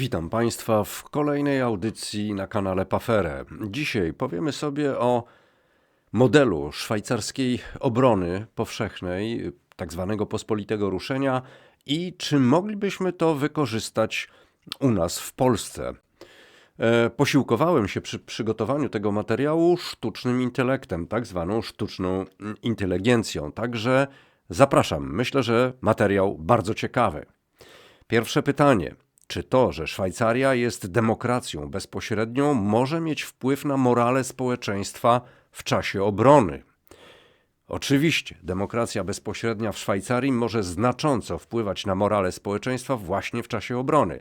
Witam Państwa w kolejnej audycji na kanale Pafere. Dzisiaj powiemy sobie o modelu szwajcarskiej obrony powszechnej, tak zwanego pospolitego ruszenia i czy moglibyśmy to wykorzystać u nas w Polsce. E, posiłkowałem się przy przygotowaniu tego materiału sztucznym intelektem, tak zwaną sztuczną inteligencją. Także zapraszam. Myślę, że materiał bardzo ciekawy. Pierwsze pytanie. Czy to, że Szwajcaria jest demokracją bezpośrednią, może mieć wpływ na morale społeczeństwa w czasie obrony? Oczywiście, demokracja bezpośrednia w Szwajcarii może znacząco wpływać na morale społeczeństwa właśnie w czasie obrony.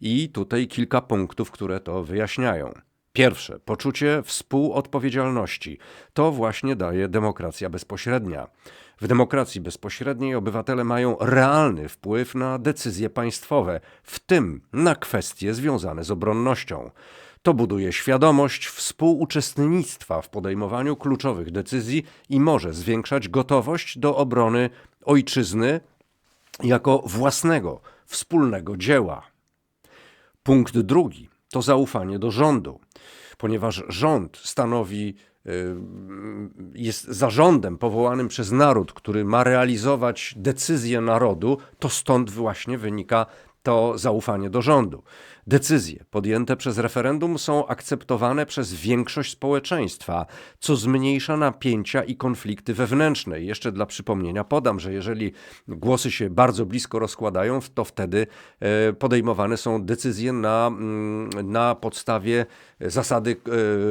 I tutaj kilka punktów, które to wyjaśniają. Pierwsze, poczucie współodpowiedzialności. To właśnie daje demokracja bezpośrednia. W demokracji bezpośredniej obywatele mają realny wpływ na decyzje państwowe, w tym na kwestie związane z obronnością. To buduje świadomość współuczestnictwa w podejmowaniu kluczowych decyzji i może zwiększać gotowość do obrony ojczyzny jako własnego, wspólnego dzieła. Punkt drugi to zaufanie do rządu, ponieważ rząd stanowi jest zarządem powołanym przez naród, który ma realizować decyzje narodu, to stąd właśnie wynika to zaufanie do rządu. Decyzje podjęte przez referendum są akceptowane przez większość społeczeństwa, co zmniejsza napięcia i konflikty wewnętrzne. Jeszcze dla przypomnienia podam, że jeżeli głosy się bardzo blisko rozkładają, to wtedy e, podejmowane są decyzje na, mm, na podstawie zasady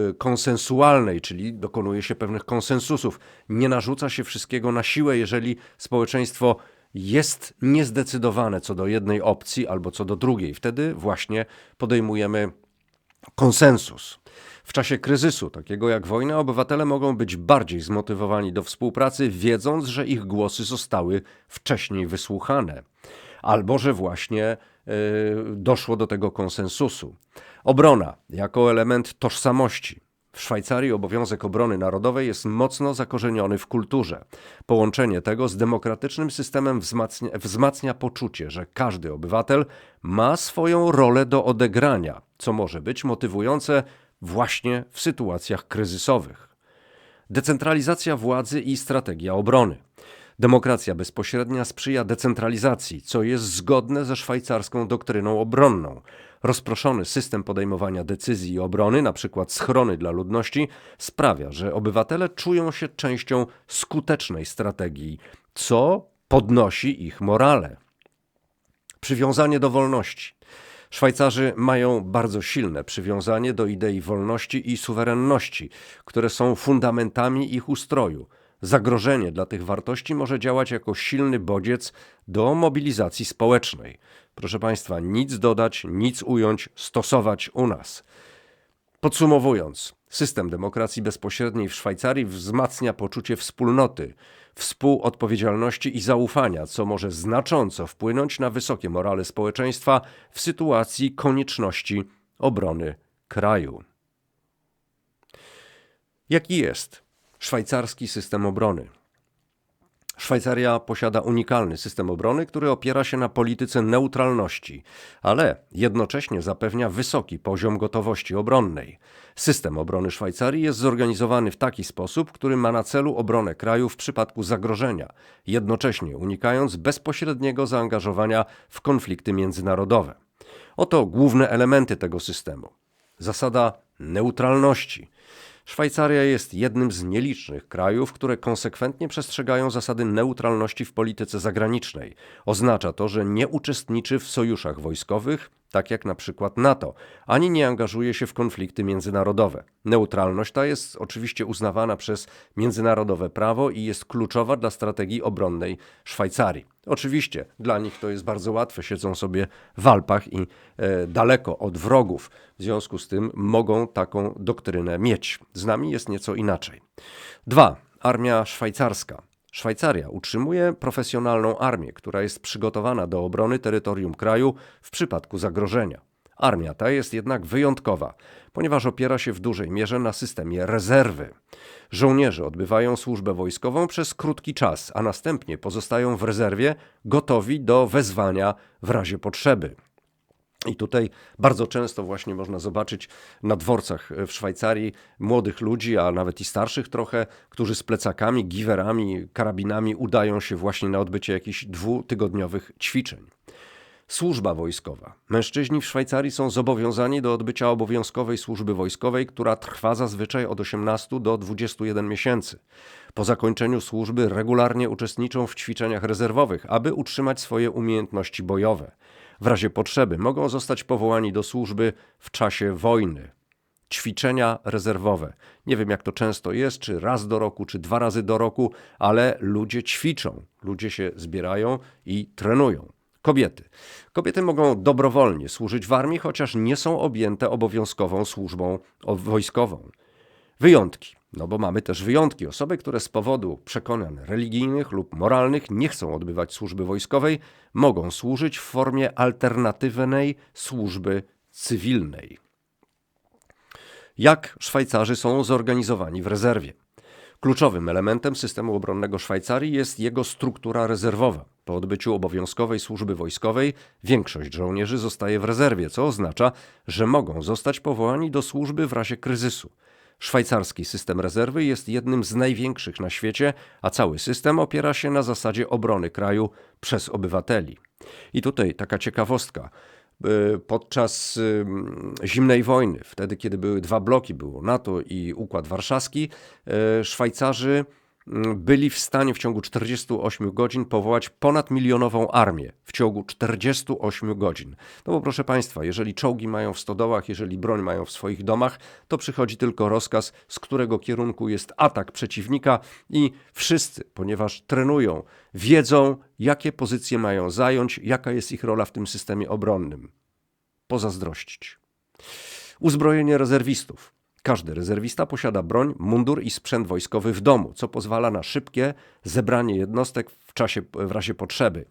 e, konsensualnej, czyli dokonuje się pewnych konsensusów. Nie narzuca się wszystkiego na siłę, jeżeli społeczeństwo jest niezdecydowane co do jednej opcji albo co do drugiej. Wtedy właśnie podejmujemy konsensus. W czasie kryzysu, takiego jak wojna, obywatele mogą być bardziej zmotywowani do współpracy, wiedząc, że ich głosy zostały wcześniej wysłuchane, albo że właśnie y, doszło do tego konsensusu. Obrona jako element tożsamości. W Szwajcarii obowiązek obrony narodowej jest mocno zakorzeniony w kulturze. Połączenie tego z demokratycznym systemem wzmacnia, wzmacnia poczucie, że każdy obywatel ma swoją rolę do odegrania, co może być motywujące właśnie w sytuacjach kryzysowych. Decentralizacja władzy i strategia obrony. Demokracja bezpośrednia sprzyja decentralizacji, co jest zgodne ze szwajcarską doktryną obronną. Rozproszony system podejmowania decyzji i obrony, np. schrony dla ludności, sprawia, że obywatele czują się częścią skutecznej strategii, co podnosi ich morale. Przywiązanie do wolności. Szwajcarzy mają bardzo silne przywiązanie do idei wolności i suwerenności, które są fundamentami ich ustroju. Zagrożenie dla tych wartości może działać jako silny bodziec do mobilizacji społecznej. Proszę Państwa, nic dodać, nic ująć, stosować u nas. Podsumowując, system demokracji bezpośredniej w Szwajcarii wzmacnia poczucie wspólnoty, współodpowiedzialności i zaufania, co może znacząco wpłynąć na wysokie morale społeczeństwa w sytuacji konieczności obrony kraju. Jaki jest szwajcarski system obrony? Szwajcaria posiada unikalny system obrony, który opiera się na polityce neutralności, ale jednocześnie zapewnia wysoki poziom gotowości obronnej. System obrony Szwajcarii jest zorganizowany w taki sposób, który ma na celu obronę kraju w przypadku zagrożenia, jednocześnie unikając bezpośredniego zaangażowania w konflikty międzynarodowe. Oto główne elementy tego systemu. Zasada neutralności Szwajcaria jest jednym z nielicznych krajów, które konsekwentnie przestrzegają zasady neutralności w polityce zagranicznej. Oznacza to, że nie uczestniczy w sojuszach wojskowych, tak jak na przykład NATO, ani nie angażuje się w konflikty międzynarodowe. Neutralność ta jest oczywiście uznawana przez międzynarodowe prawo i jest kluczowa dla strategii obronnej Szwajcarii. Oczywiście dla nich to jest bardzo łatwe, siedzą sobie w Alpach i e, daleko od wrogów. W związku z tym mogą taką doktrynę mieć. Z nami jest nieco inaczej. Dwa. Armia szwajcarska. Szwajcaria utrzymuje profesjonalną armię, która jest przygotowana do obrony terytorium kraju w przypadku zagrożenia. Armia ta jest jednak wyjątkowa, ponieważ opiera się w dużej mierze na systemie rezerwy. Żołnierze odbywają służbę wojskową przez krótki czas, a następnie pozostają w rezerwie, gotowi do wezwania w razie potrzeby. I tutaj bardzo często właśnie można zobaczyć na dworcach w Szwajcarii młodych ludzi, a nawet i starszych trochę, którzy z plecakami, giwerami, karabinami udają się właśnie na odbycie jakichś dwutygodniowych ćwiczeń. Służba wojskowa. Mężczyźni w Szwajcarii są zobowiązani do odbycia obowiązkowej służby wojskowej, która trwa zazwyczaj od 18 do 21 miesięcy. Po zakończeniu służby regularnie uczestniczą w ćwiczeniach rezerwowych, aby utrzymać swoje umiejętności bojowe. W razie potrzeby mogą zostać powołani do służby w czasie wojny. Ćwiczenia rezerwowe. Nie wiem, jak to często jest, czy raz do roku, czy dwa razy do roku, ale ludzie ćwiczą, ludzie się zbierają i trenują. Kobiety. Kobiety mogą dobrowolnie służyć w armii, chociaż nie są objęte obowiązkową służbą wojskową. Wyjątki. No bo mamy też wyjątki. Osoby, które z powodu przekonań religijnych lub moralnych nie chcą odbywać służby wojskowej, mogą służyć w formie alternatywnej służby cywilnej. Jak Szwajcarzy są zorganizowani w rezerwie? Kluczowym elementem systemu obronnego Szwajcarii jest jego struktura rezerwowa. Po odbyciu obowiązkowej służby wojskowej większość żołnierzy zostaje w rezerwie, co oznacza, że mogą zostać powołani do służby w razie kryzysu. Szwajcarski system rezerwy jest jednym z największych na świecie, a cały system opiera się na zasadzie obrony kraju przez obywateli. I tutaj taka ciekawostka. Y, podczas zimnej wojny, wtedy kiedy były dwa bloki, było NATO i Układ Warszawski, y, Szwajcarzy byli w stanie w ciągu 48 godzin powołać ponad milionową armię w ciągu 48 godzin. No bo proszę Państwa, jeżeli czołgi mają w stodołach, jeżeli broń mają w swoich domach, to przychodzi tylko rozkaz, z którego kierunku jest atak przeciwnika i wszyscy, ponieważ trenują, wiedzą, jakie pozycje mają zająć, jaka jest ich rola w tym systemie obronnym. Pozazdrościć. Uzbrojenie rezerwistów. Każdy rezerwista posiada broń, mundur i sprzęt wojskowy w domu, co pozwala na szybkie zebranie jednostek w czasie, w razie potrzeby.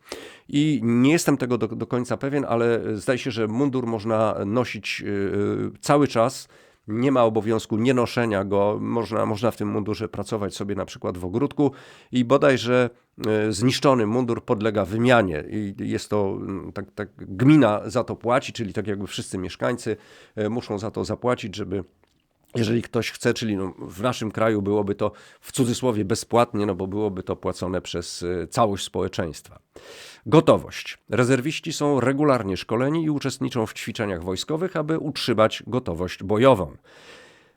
I nie jestem tego do, do końca pewien, ale zdaje się, że mundur można nosić yy, cały czas. Nie ma obowiązku nienoszenia go, można, można w tym mundurze pracować sobie na przykład w ogródku. I bodajże e, zniszczony mundur podlega wymianie. I jest to mm, tak, tak gmina za to płaci, czyli tak jakby wszyscy mieszkańcy e, muszą za to zapłacić, żeby jeżeli ktoś chce, czyli no w naszym kraju byłoby to w cudzysłowie bezpłatnie, no bo byłoby to płacone przez e, całość społeczeństwa. Gotowość. Rezerwiści są regularnie szkoleni i uczestniczą w ćwiczeniach wojskowych, aby utrzymać gotowość bojową.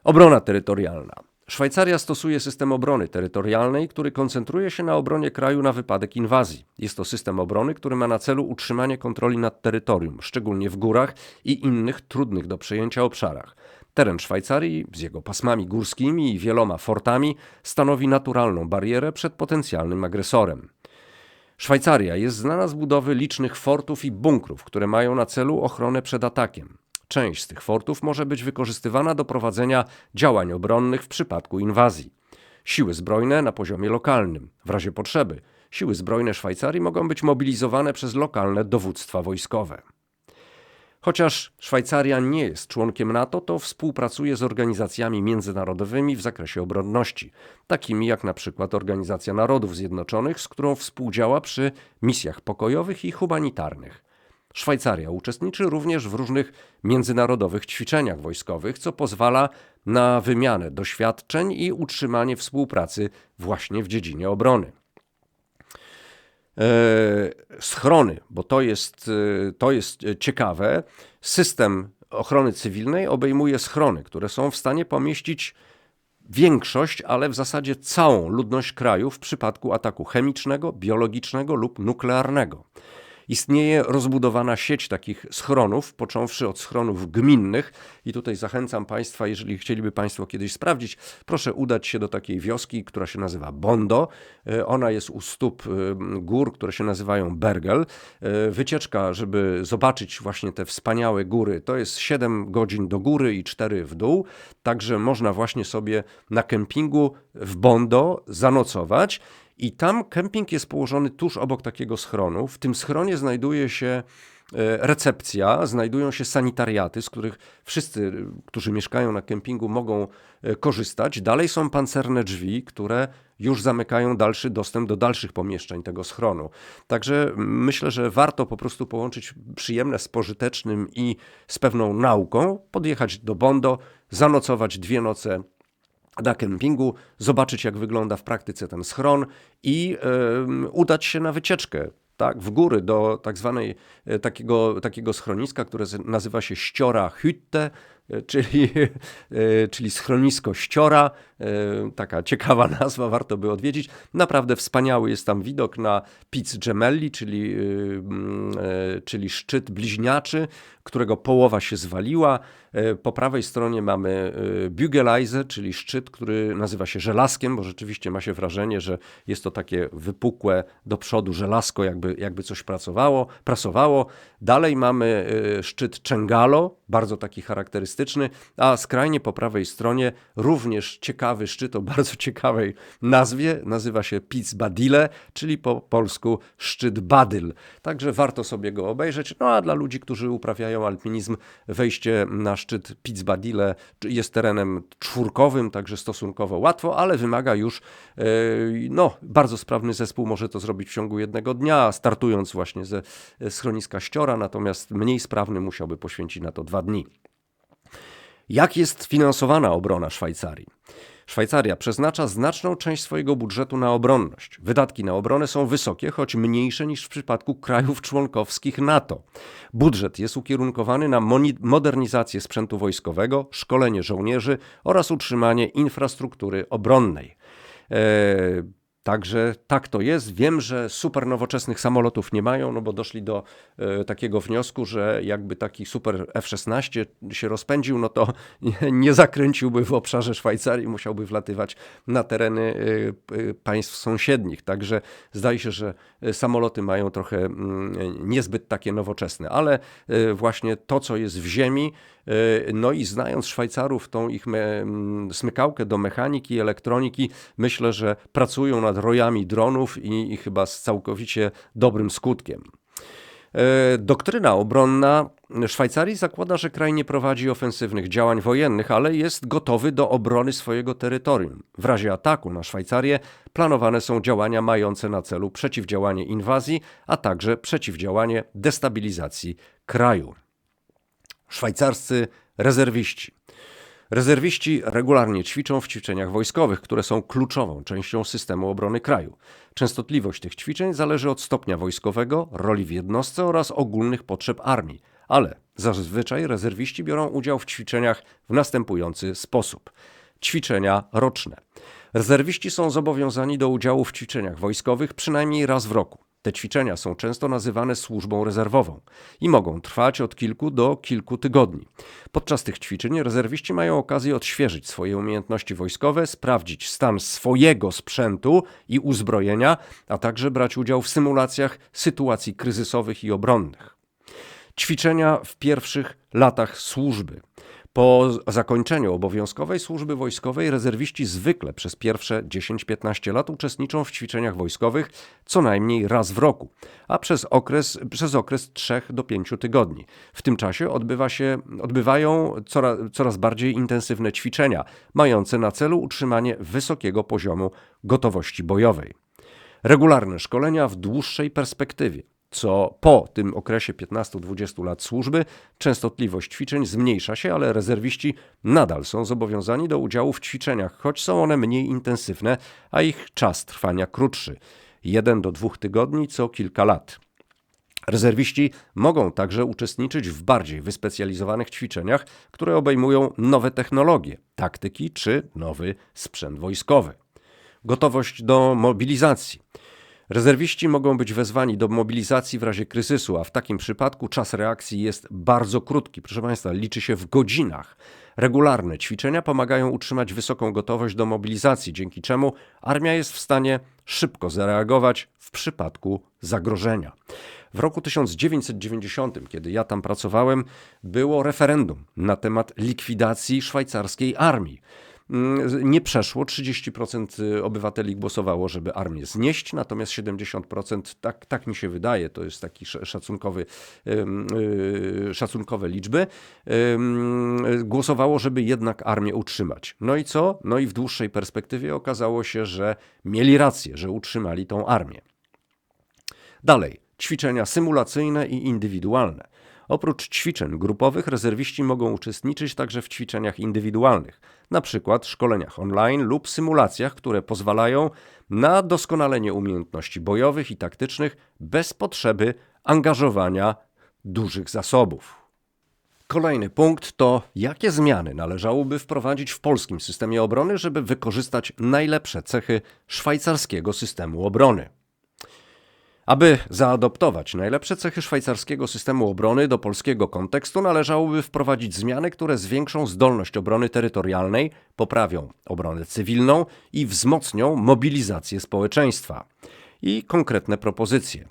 Obrona terytorialna. Szwajcaria stosuje system obrony terytorialnej, który koncentruje się na obronie kraju na wypadek inwazji. Jest to system obrony, który ma na celu utrzymanie kontroli nad terytorium, szczególnie w górach i innych trudnych do przejęcia obszarach. Teren Szwajcarii z jego pasmami górskimi i wieloma fortami stanowi naturalną barierę przed potencjalnym agresorem. Szwajcaria jest znana z budowy licznych fortów i bunkrów, które mają na celu ochronę przed atakiem. Część z tych fortów może być wykorzystywana do prowadzenia działań obronnych w przypadku inwazji. Siły zbrojne na poziomie lokalnym, w razie potrzeby, siły zbrojne Szwajcarii mogą być mobilizowane przez lokalne dowództwa wojskowe. Chociaż Szwajcaria nie jest członkiem NATO, to współpracuje z organizacjami międzynarodowymi w zakresie obronności, takimi jak na przykład Organizacja Narodów Zjednoczonych, z którą współdziała przy misjach pokojowych i humanitarnych. Szwajcaria uczestniczy również w różnych międzynarodowych ćwiczeniach wojskowych, co pozwala na wymianę doświadczeń i utrzymanie współpracy właśnie w dziedzinie obrony. E, schrony, bo to jest, e, to jest ciekawe. System ochrony cywilnej obejmuje schrony, które są w stanie pomieścić większość, ale w zasadzie całą ludność kraju w przypadku ataku chemicznego, biologicznego lub nuklearnego. Istnieje rozbudowana sieć takich schronów, począwszy od schronów gminnych. I tutaj zachęcam Państwa, jeżeli chcieliby Państwo kiedyś sprawdzić, proszę udać się do takiej wioski, która się nazywa Bondo. E, ona jest u stóp e, gór, które się nazywają Bergel. E, wycieczka, żeby zobaczyć właśnie te wspaniałe góry, to jest 7 godzin do góry i 4 w dół. Także można właśnie sobie na kempingu w Bondo zanocować. I tam kemping jest położony tuż obok takiego schronu. W tym schronie znajduje się recepcja, znajdują się sanitariaty, z których wszyscy, którzy mieszkają na kempingu, mogą korzystać. Dalej są pancerne drzwi, które już zamykają dalszy dostęp do dalszych pomieszczeń tego schronu. Także myślę, że warto po prostu połączyć przyjemne z pożytecznym i z pewną nauką, podjechać do Bondo, zanocować dwie noce na kempingu, zobaczyć jak wygląda w praktyce ten schron i yy, udać się na wycieczkę tak, w góry do tak zwanej e, takiego, takiego schroniska, które nazywa się Ściora Hütte, e, czyli, e, czyli schronisko Ściora. Taka ciekawa nazwa, warto by odwiedzić. Naprawdę wspaniały jest tam widok na Piz Gemelli, czyli, czyli szczyt bliźniaczy, którego połowa się zwaliła. E, po prawej stronie mamy e, Bugelize, czyli szczyt, który nazywa się żelazkiem, bo rzeczywiście ma się wrażenie, że jest to takie wypukłe do przodu żelazko, jakby, jakby coś pracowało, prasowało. Dalej mamy e, szczyt Czengalo, bardzo taki charakterystyczny, a skrajnie po prawej stronie również ciekawy szczyt o bardzo ciekawej nazwie, nazywa się Piz Badile, czyli po polsku szczyt Badyl. Także warto sobie go obejrzeć. No a dla ludzi, którzy uprawiają alpinizm, wejście na szczyt Pizzbadile jest terenem czwórkowym, także stosunkowo łatwo, ale wymaga już e, no, bardzo sprawny zespół może to zrobić w ciągu jednego dnia, startując właśnie ze schroniska Ściora, natomiast mniej sprawny musiałby poświęcić na to dwa dni. Jak jest finansowana obrona Szwajcarii? Szwajcaria przeznacza znaczną część swojego budżetu na obronność. Wydatki na obronę są wysokie, choć mniejsze niż w przypadku krajów członkowskich NATO. Budżet jest ukierunkowany na modernizację sprzętu wojskowego, szkolenie żołnierzy oraz utrzymanie infrastruktury obronnej. Eee, Także tak to jest. Wiem, że super nowoczesnych samolotów nie mają, no bo doszli do e, takiego wniosku, że jakby taki super F-16 się rozpędził, no to nie, nie, zakręciłby w obszarze Szwajcarii, musiałby wlatywać na tereny e, e, państw sąsiednich. Także zdaje się, że e, samoloty mają trochę mm, niezbyt takie nowoczesne, ale e, właśnie to, co jest w ziemi, no i znając Szwajcarów, tą ich smykałkę do mechaniki, elektroniki, myślę, że pracują nad nad rojami dronów i, i chyba z całkowicie dobrym skutkiem. E, doktryna obronna Szwajcarii zakłada, że kraj nie prowadzi ofensywnych działań wojennych, ale jest gotowy do obrony swojego terytorium. W razie ataku na Szwajcarię planowane są działania mające na celu przeciwdziałanie inwazji, a także przeciwdziałanie destabilizacji kraju. Szwajcarscy rezerwiści. Rezerwiści regularnie ćwiczą w ćwiczeniach wojskowych, które są kluczową częścią systemu obrony kraju. Częstotliwość tych ćwiczeń zależy od stopnia wojskowego, roli w jednostce oraz ogólnych potrzeb armii, ale zazwyczaj rezerwiści biorą udział w ćwiczeniach w następujący sposób. Ćwiczenia roczne. Rezerwiści są zobowiązani do udziału w ćwiczeniach wojskowych przynajmniej raz w roku. Te ćwiczenia są często nazywane służbą rezerwową i mogą trwać od kilku do kilku tygodni. Podczas tych ćwiczeń rezerwiści mają okazję odświeżyć swoje umiejętności wojskowe, sprawdzić stan swojego sprzętu i uzbrojenia, a także brać udział w symulacjach sytuacji kryzysowych i obronnych. Ćwiczenia w pierwszych latach służby. Po zakończeniu obowiązkowej służby wojskowej rezerwiści zwykle przez pierwsze 10-15 lat uczestniczą w ćwiczeniach wojskowych co najmniej raz w roku, a przez okres, przez okres 3 do 5 tygodni. W tym czasie odbywa się, odbywają coraz, coraz bardziej intensywne ćwiczenia, mające na celu utrzymanie wysokiego poziomu gotowości bojowej. Regularne szkolenia w dłuższej perspektywie co po tym okresie 15-20 lat służby częstotliwość ćwiczeń zmniejsza się, ale rezerwiści nadal są zobowiązani do udziału w ćwiczeniach, choć są one mniej intensywne, a ich czas trwania krótszy 1 do 2 tygodni co kilka lat. Rezerwiści mogą także uczestniczyć w bardziej wyspecjalizowanych ćwiczeniach, które obejmują nowe technologie, taktyki czy nowy sprzęt wojskowy. Gotowość do mobilizacji. Rezerwiści mogą być wezwani do mobilizacji w razie kryzysu, a w takim przypadku czas reakcji jest bardzo krótki. Proszę Państwa, liczy się w godzinach. Regularne ćwiczenia pomagają utrzymać wysoką gotowość do mobilizacji, dzięki czemu armia jest w stanie szybko zareagować w przypadku zagrożenia. W roku 1990, kiedy ja tam pracowałem, było referendum na temat likwidacji szwajcarskiej armii. Mm, nie przeszło. 30% obywateli głosowało, żeby armię znieść, natomiast 70%, tak, tak mi się wydaje, to jest taki szacunkowy, y, szacunkowe liczby, głosowało, żeby jednak armię utrzymać. No i co? No i w dłuższej perspektywie okazało się, że mieli rację, że utrzymali tą armię. Dalej, ćwiczenia symulacyjne i indywidualne. Oprócz ćwiczeń grupowych, rezerwiści mogą uczestniczyć także w ćwiczeniach indywidualnych, przykład szkoleniach online lub symulacjach, które pozwalają na doskonalenie umiejętności bojowych i taktycznych bez potrzeby angażowania dużych zasobów. Kolejny punkt to, jakie zmiany należałoby wprowadzić w polskim systemie obrony, żeby wykorzystać najlepsze cechy szwajcarskiego systemu obrony. Aby zaadoptować najlepsze cechy szwajcarskiego systemu obrony do polskiego kontekstu, należałoby wprowadzić zmiany, które zwiększą zdolność obrony terytorialnej, poprawią obronę cywilną i wzmocnią mobilizację społeczeństwa. I konkretne propozycje.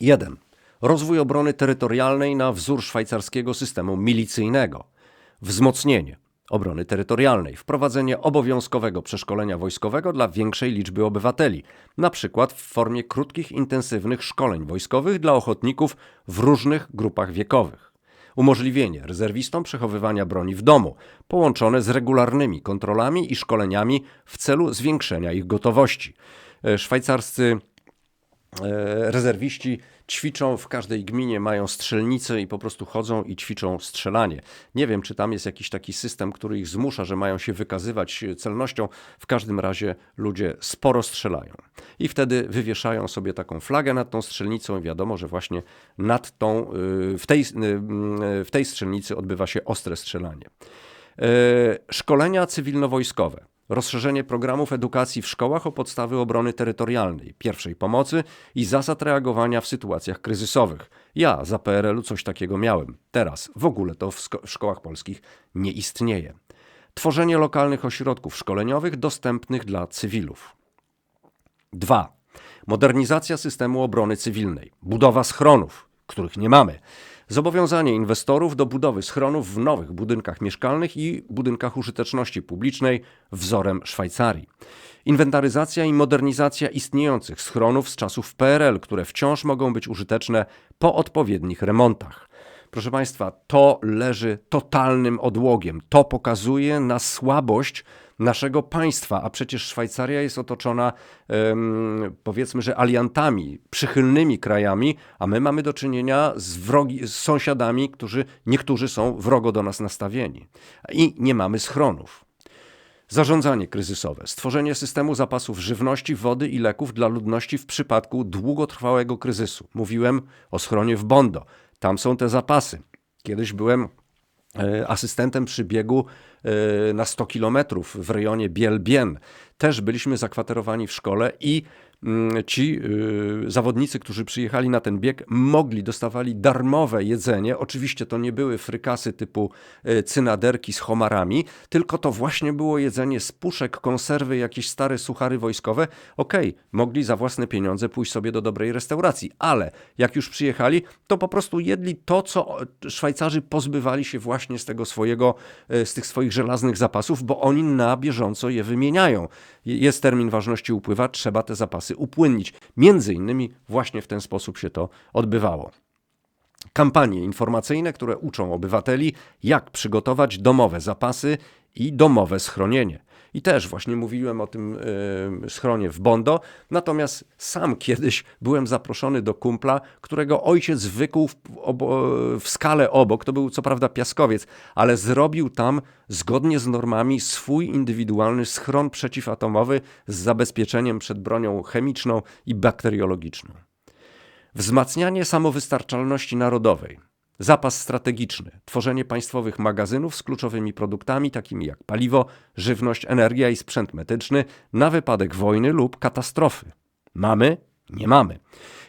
1. Rozwój obrony terytorialnej na wzór szwajcarskiego systemu milicyjnego. Wzmocnienie obrony terytorialnej, wprowadzenie obowiązkowego przeszkolenia wojskowego dla większej liczby obywateli, na przykład w formie krótkich, intensywnych szkoleń wojskowych dla ochotników w różnych grupach wiekowych. Umożliwienie rezerwistom przechowywania broni w domu, połączone z regularnymi kontrolami i szkoleniami w celu zwiększenia ich gotowości. E, szwajcarscy e, rezerwiści ćwiczą w każdej gminie, mają strzelnice i po prostu chodzą i ćwiczą strzelanie. Nie wiem, czy tam jest jakiś taki system, który ich zmusza, że mają się wykazywać celnością. W każdym razie ludzie sporo strzelają. I wtedy wywieszają sobie taką flagę nad tą strzelnicą i wiadomo, że właśnie nad tą, y, w tej, y, w tej strzelnicy odbywa się ostre strzelanie. E, szkolenia cywilnowojskowe rozszerzenie programów edukacji w szkołach o podstawy obrony terytorialnej, pierwszej pomocy i zasad reagowania w sytuacjach kryzysowych. Ja za PRL-u coś takiego miałem. Teraz w ogóle to w, w szkołach polskich nie istnieje. Tworzenie lokalnych ośrodków szkoleniowych dostępnych dla cywilów. 2. Modernizacja systemu obrony cywilnej, budowa schronów, których nie mamy Zobowiązanie inwestorów do budowy schronów w nowych budynkach mieszkalnych i budynkach użyteczności publicznej wzorem Szwajcarii. Inwentaryzacja i modernizacja istniejących schronów z czasów PRL, które wciąż mogą być użyteczne po odpowiednich remontach. Proszę Państwa, to leży totalnym odłogiem. To pokazuje na słabość naszego państwa, a przecież Szwajcaria jest otoczona, powiedzmy, że aliantami, przychylnymi krajami, a my mamy do czynienia z, wrogi, z sąsiadami, którzy niektórzy są wrogo do nas nastawieni. I nie mamy schronów. Zarządzanie kryzysowe, stworzenie systemu zapasów żywności, wody i leków dla ludności w przypadku długotrwałego kryzysu. Mówiłem o schronie w Bondo. Tam są te zapasy. Kiedyś byłem asystentem przy biegu e, na 100 kilometrów w rejonie Bielbien. Też byliśmy zakwaterowani w szkole i ci y, zawodnicy, którzy przyjechali na ten bieg, mogli, dostawali darmowe jedzenie. Oczywiście to nie były frykasy typu y, cynaderki z homarami, tylko to właśnie było jedzenie z puszek, konserwy, jakieś stare suchary wojskowe. Okej, okay, mogli za własne pieniądze pójść sobie do dobrej restauracji, ale jak już przyjechali, to po prostu jedli to, co Szwajcarzy pozbywali się właśnie z tego swojego, y, z tych swoich żelaznych zapasów, bo oni na bieżąco je wymieniają. Jest termin ważności upływa, trzeba te zapasy upłynnić. Między innymi właśnie w ten sposób się to odbywało. Kampanie informacyjne, które uczą obywateli, jak przygotować domowe zapasy i domowe schronienie. I też właśnie mówiłem o tym yy, schronie w Bondo, natomiast sam kiedyś byłem zaproszony do kumpla, którego ojciec wykłuł w, w skale obok, to był co prawda piaskowiec, ale zrobił tam zgodnie z normami swój indywidualny schron przeciwatomowy z zabezpieczeniem przed bronią chemiczną i bakteriologiczną. Wzmacnianie samowystarczalności narodowej zapas strategiczny, tworzenie państwowych magazynów z kluczowymi produktami takimi jak paliwo, żywność, energia i sprzęt medyczny na wypadek wojny lub katastrofy. Mamy? Nie mamy.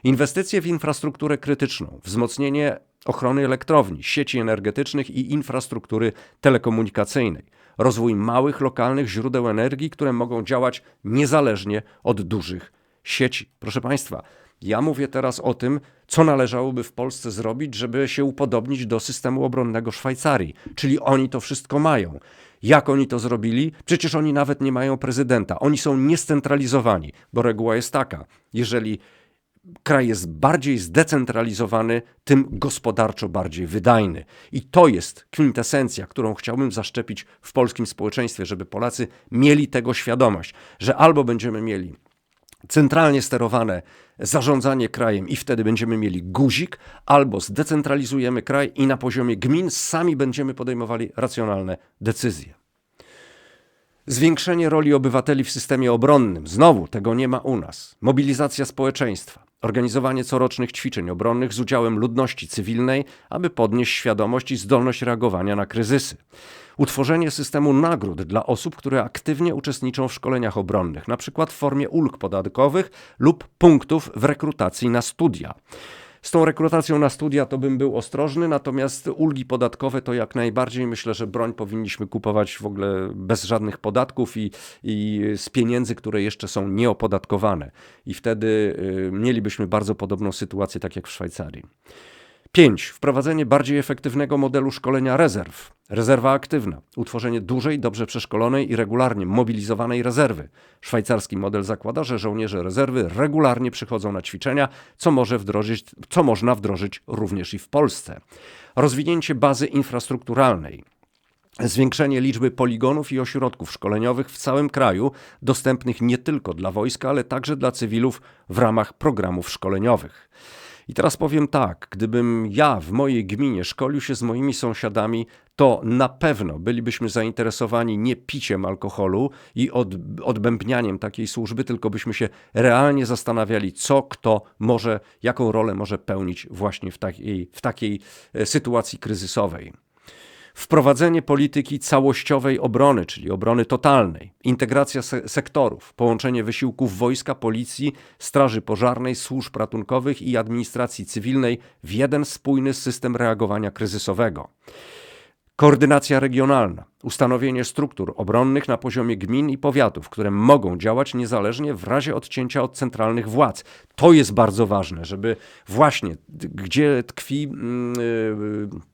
Inwestycje w infrastrukturę krytyczną, wzmocnienie ochrony elektrowni, sieci energetycznych i infrastruktury telekomunikacyjnej, rozwój małych, lokalnych źródeł energii, które mogą działać niezależnie od dużych sieci. Proszę Państwa, ja mówię teraz o tym, co należałoby w Polsce zrobić, żeby się upodobnić do systemu obronnego Szwajcarii, czyli oni to wszystko mają. Jak oni to zrobili? Przecież oni nawet nie mają prezydenta. Oni są niescentralizowani, bo reguła jest taka: jeżeli kraj jest bardziej zdecentralizowany, tym gospodarczo bardziej wydajny. I to jest kwintesencja, którą chciałbym zaszczepić w polskim społeczeństwie, żeby Polacy mieli tego świadomość, że albo będziemy mieli centralnie sterowane zarządzanie krajem i wtedy będziemy mieli guzik, albo zdecentralizujemy kraj i na poziomie gmin sami będziemy podejmowali racjonalne decyzje. Zwiększenie roli obywateli w systemie obronnym. Znowu tego nie ma u nas. Mobilizacja społeczeństwa. Organizowanie corocznych ćwiczeń obronnych z udziałem ludności cywilnej, aby podnieść świadomość i zdolność reagowania na kryzysy. Utworzenie systemu nagród dla osób, które aktywnie uczestniczą w szkoleniach obronnych, np. w formie ulg podatkowych lub punktów w rekrutacji na studia. Z tą rekrutacją na studia to bym był ostrożny, natomiast ulgi podatkowe to jak najbardziej myślę, że broń powinniśmy kupować w ogóle bez żadnych podatków i, i z pieniędzy, które jeszcze są nieopodatkowane. I wtedy y, mielibyśmy bardzo podobną sytuację, tak jak w Szwajcarii. 5. Wprowadzenie bardziej efektywnego modelu szkolenia rezerw. Rezerwa aktywna. Utworzenie dużej, dobrze przeszkolonej i regularnie mobilizowanej rezerwy. Szwajcarski model zakłada, że żołnierze rezerwy regularnie przychodzą na ćwiczenia, co, może wdrożyć, co można wdrożyć również i w Polsce. Rozwinięcie bazy infrastrukturalnej. Zwiększenie liczby poligonów i ośrodków szkoleniowych w całym kraju, dostępnych nie tylko dla wojska, ale także dla cywilów w ramach programów szkoleniowych. I teraz powiem tak, gdybym ja w mojej gminie szkolił się z moimi sąsiadami, to na pewno bylibyśmy zainteresowani nie piciem alkoholu i od, odbębnianiem takiej służby, tylko byśmy się realnie zastanawiali, co kto może, jaką rolę może pełnić właśnie w takiej, w takiej e, sytuacji kryzysowej. Wprowadzenie polityki całościowej obrony, czyli obrony totalnej, integracja se sektorów, połączenie wysiłków wojska, policji, straży pożarnej, służb ratunkowych i administracji cywilnej w jeden spójny system reagowania kryzysowego. Koordynacja regionalna, ustanowienie struktur obronnych na poziomie gmin i powiatów, które mogą działać niezależnie w razie odcięcia od centralnych władz. To jest bardzo ważne, żeby właśnie gdzie tkwi. Yy,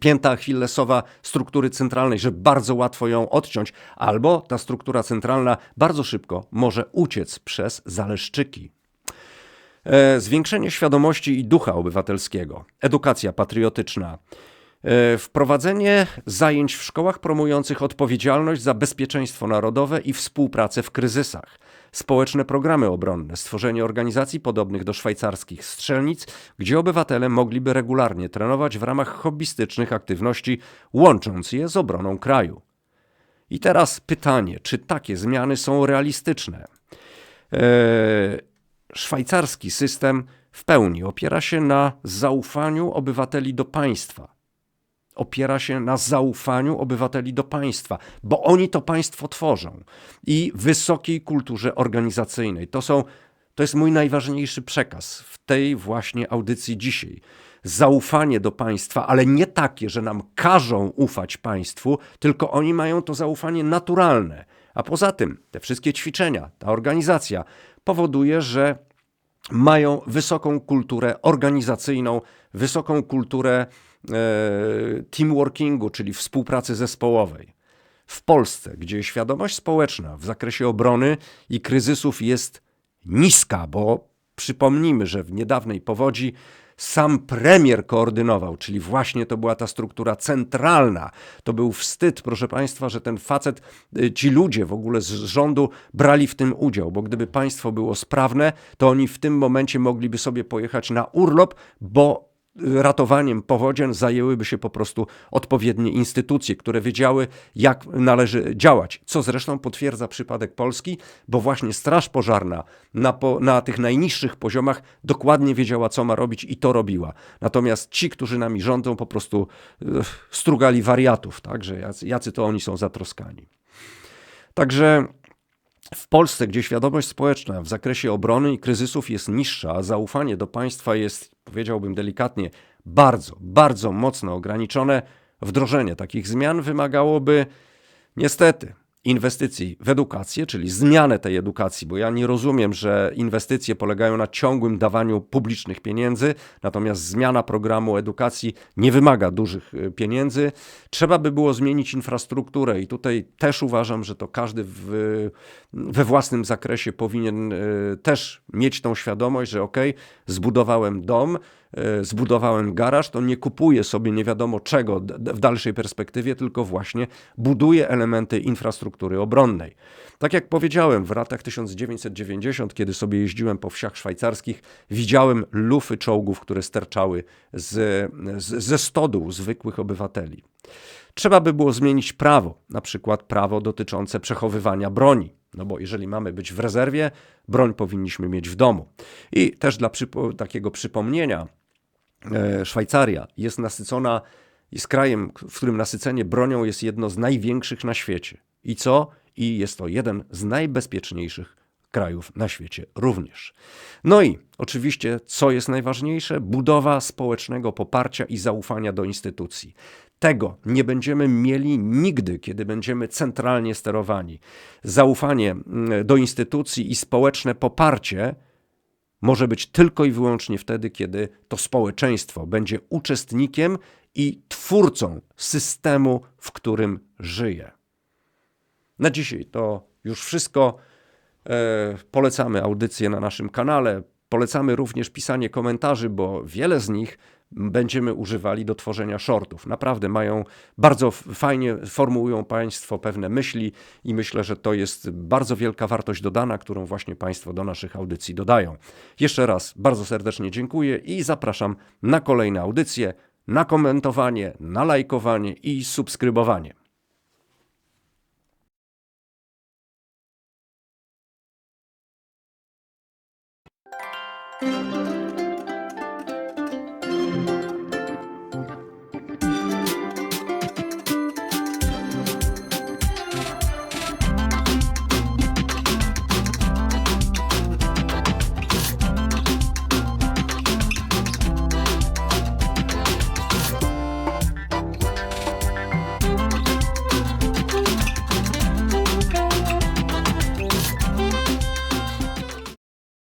pięta achillesowa struktury centralnej, że bardzo łatwo ją odciąć, albo ta struktura centralna bardzo szybko może uciec przez zaleszczyki. E, zwiększenie świadomości i ducha obywatelskiego, edukacja patriotyczna, e, wprowadzenie zajęć w szkołach promujących odpowiedzialność za bezpieczeństwo narodowe i współpracę w kryzysach społeczne programy obronne, stworzenie organizacji podobnych do szwajcarskich strzelnic, gdzie obywatele mogliby regularnie trenować w ramach hobbystycznych aktywności, łącząc je z obroną kraju. I teraz pytanie, czy takie zmiany są realistyczne? Eee, szwajcarski system w pełni opiera się na zaufaniu obywateli do państwa opiera się na zaufaniu obywateli do państwa, bo oni to państwo tworzą i wysokiej kulturze organizacyjnej. To, są, to jest mój najważniejszy przekaz w tej właśnie audycji dzisiaj. Zaufanie do państwa, ale nie takie, że nam każą ufać państwu, tylko oni mają to zaufanie naturalne. A poza tym, te wszystkie ćwiczenia, ta organizacja powoduje, że mają wysoką kulturę organizacyjną, wysoką kulturę teamworkingu, czyli współpracy zespołowej. W Polsce, gdzie świadomość społeczna w zakresie obrony i kryzysów jest niska, bo przypomnijmy, że w niedawnej powodzi sam premier koordynował, czyli właśnie to była ta struktura centralna. To był wstyd, proszę Państwa, że ten facet, y, ci ludzie w ogóle z rządu brali w tym udział, bo gdyby państwo było sprawne, to oni w tym momencie mogliby sobie pojechać na urlop, bo ratowaniem powodzian zajęłyby się po prostu odpowiednie instytucje, które wiedziały, jak należy działać. Co zresztą potwierdza przypadek Polski, bo właśnie Straż Pożarna na, po, na tych najniższych poziomach dokładnie wiedziała, co ma robić i to robiła. Natomiast ci, którzy nami rządzą, po prostu strugali wariatów, tak, że jacy, jacy to oni są zatroskani. Także w Polsce, gdzie świadomość społeczna w zakresie obrony i kryzysów jest niższa, a zaufanie do państwa jest, powiedziałbym delikatnie, bardzo, bardzo mocno ograniczone, wdrożenie takich zmian wymagałoby niestety inwestycji w edukację, czyli zmianę tej edukacji, bo ja nie rozumiem, że inwestycje polegają na ciągłym dawaniu publicznych pieniędzy, natomiast zmiana programu edukacji nie wymaga dużych y, pieniędzy. Trzeba by było zmienić infrastrukturę i tutaj też uważam, że to każdy w, we własnym zakresie powinien y, też mieć tą świadomość, że ok, zbudowałem dom, zbudowałem garaż, to nie kupuję sobie nie wiadomo czego w dalszej perspektywie, tylko właśnie buduję elementy infrastruktury obronnej. Tak jak powiedziałem, w latach 1990, kiedy sobie jeździłem po wsiach szwajcarskich, widziałem lufy czołgów, które sterczały z, z, ze stodół zwykłych obywateli. Trzeba by było zmienić prawo, na przykład prawo dotyczące przechowywania broni. No bo jeżeli mamy być w rezerwie, broń powinniśmy mieć w domu. I też dla przypo- takiego przypomnienia, e, Szwajcaria jest nasycona, jest krajem, w którym nasycenie bronią jest jedno z największych na świecie. I co? I jest to jeden z najbezpieczniejszych krajów na świecie również. No i oczywiście, co jest najważniejsze? Budowa społecznego poparcia i zaufania do instytucji. Tego nie będziemy mieli nigdy, kiedy będziemy centralnie sterowani. Zaufanie mm, do instytucji i społeczne poparcie może być tylko i wyłącznie wtedy, kiedy to społeczeństwo będzie uczestnikiem i twórcą systemu, w którym żyje. Na dzisiaj to już wszystko. E, polecamy audycje na naszym kanale. Polecamy również pisanie komentarzy, bo wiele z nich będziemy używali do tworzenia shortów. Naprawdę mają bardzo fajnie formułują Państwo pewne myśli i myślę, że to jest bardzo wielka wartość dodana, którą właśnie Państwo do naszych audycji dodają. Jeszcze raz bardzo serdecznie dziękuję i zapraszam na kolejne audycje, na komentowanie, na lajkowanie i subskrybowanie.